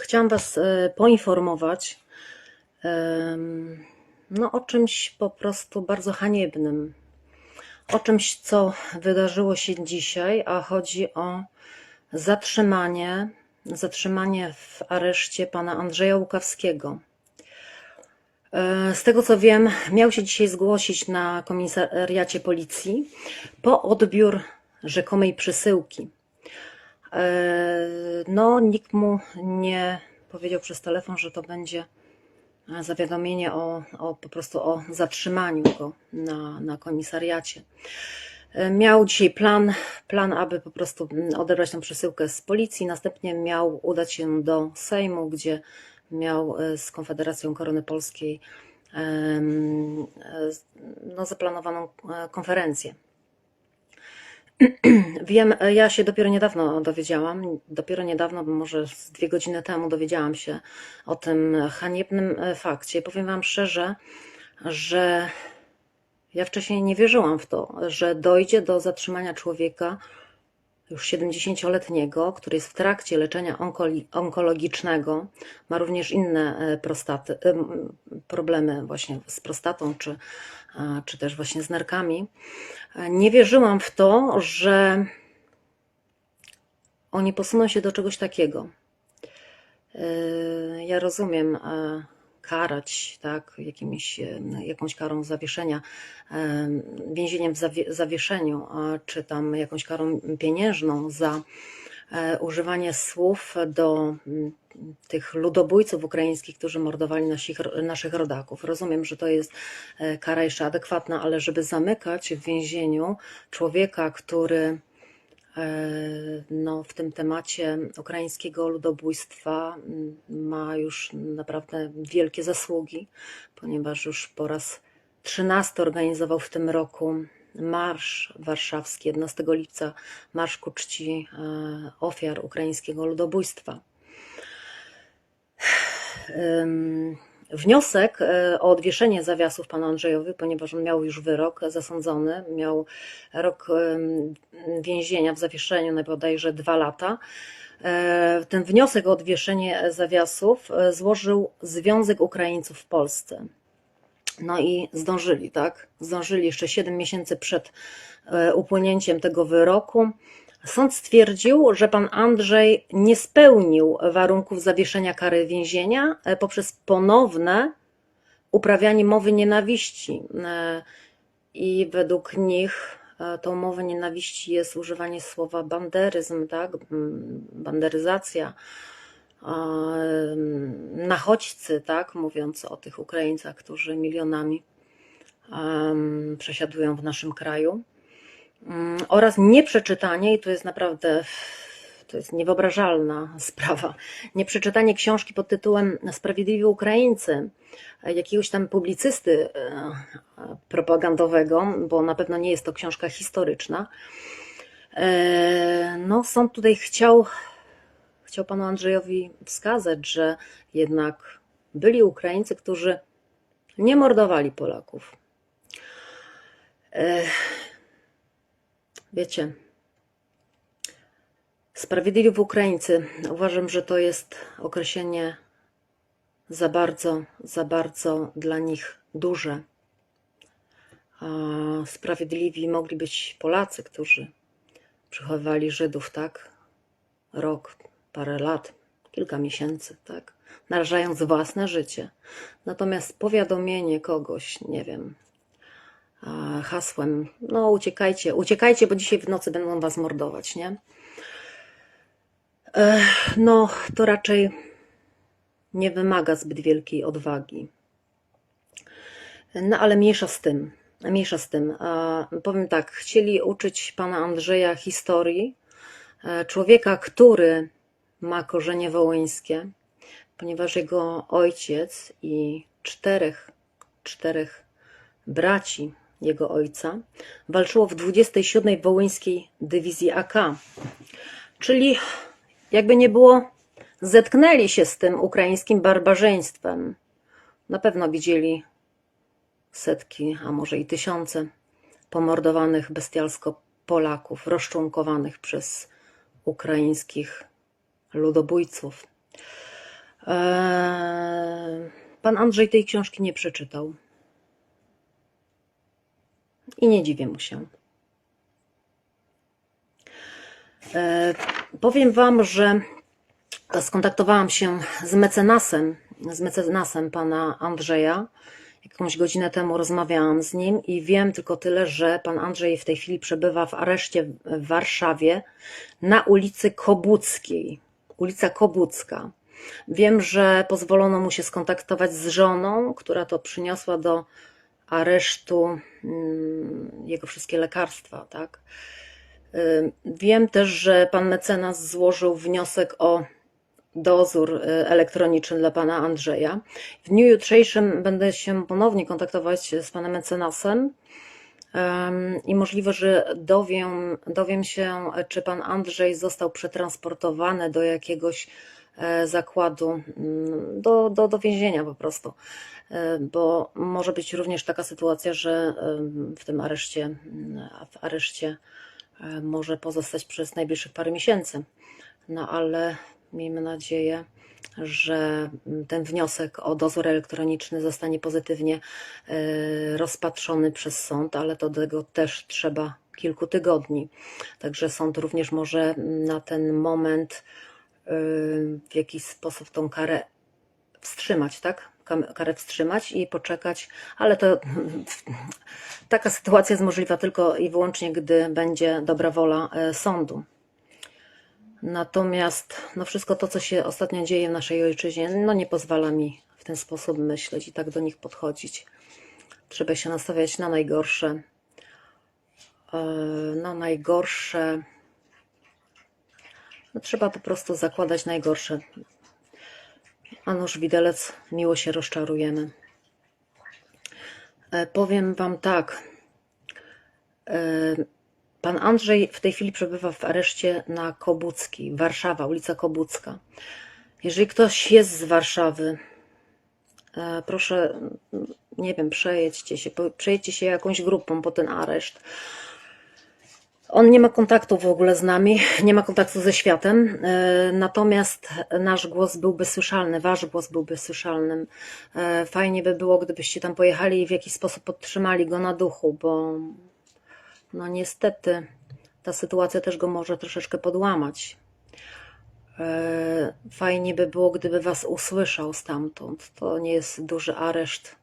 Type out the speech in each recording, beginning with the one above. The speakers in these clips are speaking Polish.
Chciałam Was e, poinformować no, o czymś po prostu bardzo haniebnym. O czymś, co wydarzyło się dzisiaj, a chodzi o zatrzymanie, zatrzymanie w areszcie pana Andrzeja Łukawskiego. E, Z tego co wiem, miał się dzisiaj zgłosić na komisariacie policji po odbiór rzekomej przesyłki. E, No, nikt mu nie powiedział przez telefon, że to będzie e, zawiadomienie o, o po prostu o zatrzymaniu go na, na komisariacie. E, Miał dzisiaj plan, plan, aby po prostu mm, odebrać tę przesyłkę z policji. Następnie miał udać się do Sejmu, gdzie miał e, z Konfederacją Korony Polskiej no, zaplanowaną konferencję. Wiem, e, ja się dopiero niedawno dowiedziałam, dopiero niedawno, może z dwie godziny temu dowiedziałam się o tym haniebnym e, fakcie. Powiem Wam szczerze, że ja wcześniej nie wierzyłam w to, że dojdzie do zatrzymania człowieka już 70-letniego, który jest w trakcie leczenia onkologicznego, ma również inne e, prostaty, em, problemy właśnie z prostatą, czy, czy też właśnie z nerkami. E, Nie wierzyłam w to, że oni posuną się do czegoś takiego. E, Ja rozumiem e, karać, tak, jakąś karą zawieszenia, więzieniem w zawie- zawieszeniu, czy tam jakąś karą pieniężną za e, używanie słów do mm, tych ludobójców ukraińskich, którzy mordowali naszych, naszych rodaków. Rozumiem, że to jest e, kara jeszcze adekwatna, ale żeby zamykać w więzieniu człowieka, który no, w tym temacie ukraińskiego ludobójstwa mm, ma już naprawdę wielkie zasługi, ponieważ już po raz 13 organizował w tym roku Marsz Warszawski 11 lipca, Marsz ku czci e, ofiar ukraińskiego ludobójstwa. Wniosek e, o odwieszenie zawiasów panu Andrzejowi, ponieważ on miał już wyrok zasądzony, miał rok więzienia w zawieszeniu na bodajże dwa lata. E, Ten wniosek o odwieszenie zawiasów e, złożył Związek Ukraińców w Polsce. No i zdążyli, tak? Zdążyli jeszcze 7 miesięcy przed upłynięciem tego wyroku. Sąd stwierdził, że pan Andrzej nie spełnił warunków zawieszenia kary więzienia e, poprzez ponowne uprawianie mowy nienawiści. E, I według nich e, tą mowę nienawiści jest używanie słowa banderyzm, tak? Mm, Banderyzacja, em, nachodźcy, tak? Mówiąc o tych Ukraińcach, którzy milionami przesiadują w naszym kraju. Mm, oraz nieprzeczytanie, i to jest naprawdę to jest niewyobrażalna sprawa, nieprzeczytanie książki pod tytułem Sprawiedliwi Ukraińcy, e, jakiegoś tam publicysty e, e, propagandowego, bo na pewno nie jest to książka historyczna. E, No, sąd tutaj chciał, chciał panu Andrzejowi wskazać, że jednak byli Ukraińcy, którzy nie mordowali Polaków. Wiecie, Sprawiedliwi Ukraińcy. Uważam, że to jest określenie za bardzo, za bardzo dla nich duże. Sprawiedliwi mogli być Polacy, którzy przechowywali Żydów, tak? Rok, parę lat, kilka miesięcy, tak? Narażając własne życie. Natomiast powiadomienie kogoś, nie wiem, hasłem, no uciekajcie, uciekajcie, bo dzisiaj w nocy będą was mordować, nie? Ech, No, to raczej nie wymaga zbyt wielkiej odwagi. No ale mniejsza z tym, mniejsza z tym. A, Powiem tak, chcieli uczyć pana Andrzeja historii, e, człowieka, który ma korzenie wołyńskie, ponieważ jego ojciec i czterech, czterech braci jego ojca walczyło w 27. Wołyńskiej Dywizji AK. Czyli jakby nie było, zetknęli się z tym ukraińskim barbarzyństwem. Na pewno widzieli setki, a może i tysiące pomordowanych bestialsko Polaków, rozczłonkowanych przez ukraińskich ludobójców. Eee, Pan Andrzej tej książki nie przeczytał. I nie dziwię mu się. Eee, Powiem Wam, że skontaktowałam się z mecenasem, z mecenasem pana Andrzeja. Jakąś godzinę temu rozmawiałam z nim i wiem tylko tyle, że pan Andrzej w tej chwili przebywa w areszcie w Warszawie na ulicy Kobuckiej. Ulica Kobucka. Wiem, że pozwolono mu się skontaktować z żoną, która to przyniosła do aresztu mm, jego wszystkie lekarstwa, tak? Wiem też, że pan mecenas złożył wniosek o dozór y, elektroniczny dla pana Andrzeja. W dniu jutrzejszym będę się ponownie kontaktować z panem mecenasem em, i możliwe, że dowiem, dowiem się, czy pan Andrzej został przetransportowany do jakiegoś zakładu, mm, do, do, do więzienia po prostu. E, Bo może być również taka sytuacja, że em, w tym areszcie, mm, w areszcie e, może pozostać przez najbliższych parę miesięcy. No ale miejmy nadzieję, że ten wniosek o dozór elektroniczny zostanie pozytywnie e, rozpatrzony przez sąd, ale do tego też trzeba kilku tygodni. Także sąd również może na ten moment e, w jakiś sposób tą karę wstrzymać, tak? Karę wstrzymać i poczekać, ale to taka sytuacja jest możliwa tylko i wyłącznie, gdy będzie dobra wola e, sądu. Natomiast no wszystko to, co się ostatnio dzieje w naszej ojczyźnie, no nie pozwala mi w ten sposób myśleć i tak do nich podchodzić. Trzeba się nastawiać na najgorsze. E, Na najgorsze. No trzeba po prostu zakładać najgorsze. A nuż widelec, miło się rozczarujemy. E, Powiem Wam tak. E, Pan Andrzej w tej chwili przebywa w areszcie na Kobuckiej, Warszawa, ulica Kobucka. Jeżeli ktoś jest z Warszawy, e, proszę, nie wiem, przejedźcie się, przejedźcie się jakąś grupą po ten areszt. On nie ma kontaktu w ogóle z nami, nie ma kontaktu ze światem, e, natomiast nasz głos byłby słyszalny, wasz głos byłby słyszalnym. E, Fajnie by było, gdybyście tam pojechali i w jakiś sposób podtrzymali go na duchu, bo no niestety ta sytuacja też go może troszeczkę podłamać. E, Fajnie by było, gdyby was usłyszał stamtąd. To nie jest duży areszt.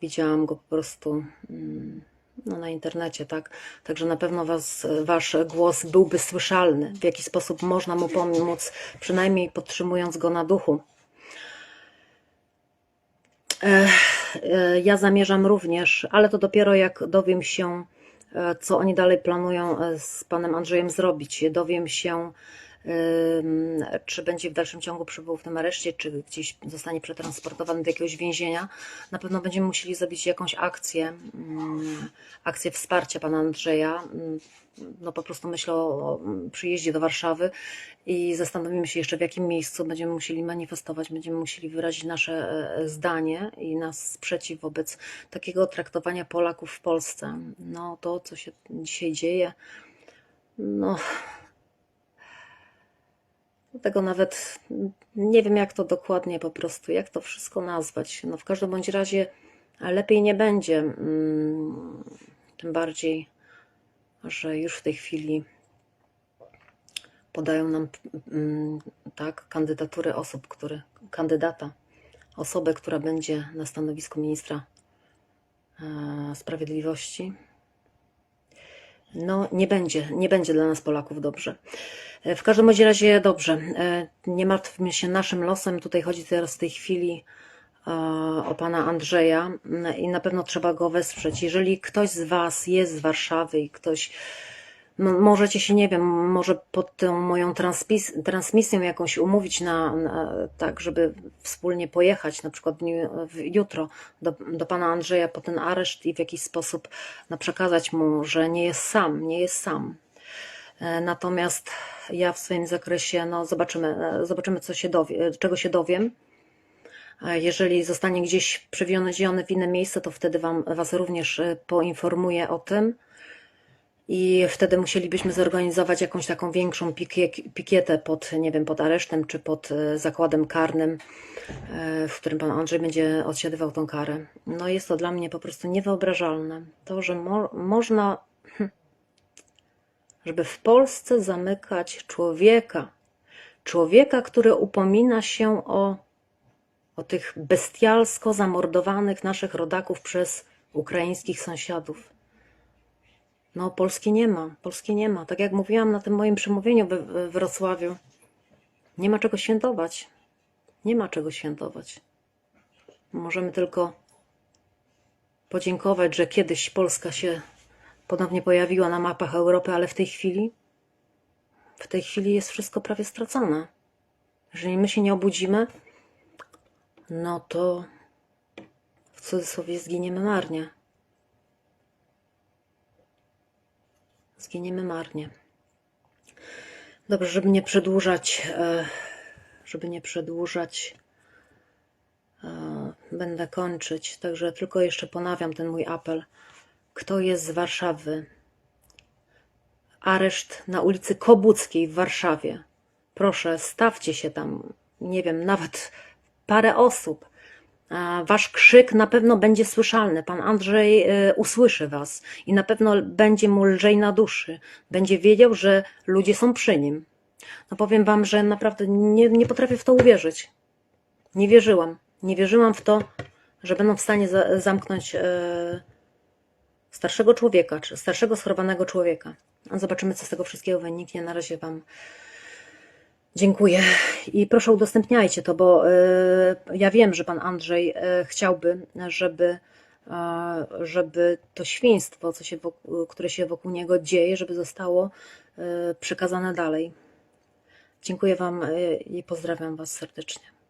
Widziałam go po prostu mm, no, na internecie, tak? Także na pewno was, wasz głos byłby słyszalny. W jaki sposób można mu pomóc, przynajmniej podtrzymując go na duchu. E, Ja zamierzam również, ale to dopiero jak dowiem się, e, co oni dalej planują e, z panem Andrzejem zrobić. Dowiem się, czy będzie w dalszym ciągu przebywał w tym areszcie, czy gdzieś zostanie przetransportowany do jakiegoś więzienia. Na pewno będziemy musieli zrobić jakąś akcję, ym, akcję wsparcia pana Andrzeja. Ym, No po prostu myślę o o przyjeździe do Warszawy i zastanowimy się jeszcze w jakim miejscu będziemy musieli manifestować, będziemy musieli wyrazić nasze e, zdanie i nasz sprzeciw wobec takiego traktowania Polaków w Polsce. No to, co się dzisiaj dzieje, no tego nawet nie wiem, jak to dokładnie po prostu, jak to wszystko nazwać. No w każdym bądź razie lepiej nie będzie. mm, Tym bardziej, że już w tej chwili podają nam mm, tak kandydatury osób, które, kandydata, osobę, która będzie na stanowisku ministra e, sprawiedliwości. No, nie będzie, nie będzie dla nas Polaków dobrze. E, W każdym razie dobrze. E, Nie martwmy się naszym losem. Tutaj chodzi teraz w tej chwili e, o pana Andrzeja i na pewno trzeba go wesprzeć. Jeżeli ktoś z Was jest z Warszawy i ktoś Możecie się, nie wiem, może pod tą moją transmisją jakąś umówić na, na tak, żeby wspólnie pojechać, na przykład w jutro do, do pana Andrzeja po ten areszt i w jakiś sposób no, przekazać mu, że nie jest sam, nie jest sam. E, Natomiast ja w swoim zakresie, no zobaczymy, e, zobaczymy co się dowie, czego się dowiem. Jeżeli zostanie gdzieś przewieziony w inne miejsce, to wtedy wam, Was również e, poinformuję o tym. I wtedy musielibyśmy zorganizować jakąś taką większą pikie- pikietę pod, nie wiem, pod aresztem czy pod e, zakładem karnym, e, w którym pan Andrzej będzie odsiadywał tą karę. No jest to dla mnie po prostu niewyobrażalne. To, że mo- można, hm, żeby w Polsce zamykać człowieka, człowieka, który upomina się o, o tych bestialsko zamordowanych naszych rodaków przez ukraińskich sąsiadów. No, Polski nie ma. Polski nie ma. Tak jak mówiłam na tym moim przemówieniu we Wrocławiu, nie ma czego świętować. Nie ma czego świętować. Możemy tylko podziękować, że kiedyś Polska się ponownie pojawiła na mapach Europy, ale w tej chwili, w tej chwili jest wszystko prawie stracone. Jeżeli my się nie obudzimy, no to w cudzysłowie zginiemy marnie. Zginiemy marnie. Dobrze, żeby nie przedłużać, e, żeby nie przedłużać, e, będę kończyć. Także tylko jeszcze ponawiam ten mój apel. Kto jest z Warszawy? Areszt na ulicy Kobuckiej w Warszawie. Proszę, stawcie się tam, nie wiem, nawet parę osób. A Wasz krzyk na pewno będzie słyszalny. Pan Andrzej e, usłyszy Was i na pewno będzie mu lżej na duszy. Będzie wiedział, że ludzie są przy nim. No powiem Wam, że naprawdę nie, nie potrafię w to uwierzyć. Nie wierzyłam. Nie wierzyłam w to, że będą w stanie za, zamknąć e, starszego człowieka, czy starszego schorowanego człowieka. Zobaczymy, co z tego wszystkiego wyniknie. Na razie Wam Dziękuję i proszę udostępniajcie to, bo e, ja wiem, że pan Andrzej e, chciałby, żeby, e, żeby to świństwo, co się wokół, które się wokół niego dzieje, żeby zostało przekazane dalej. Dziękuję Wam i pozdrawiam Was serdecznie.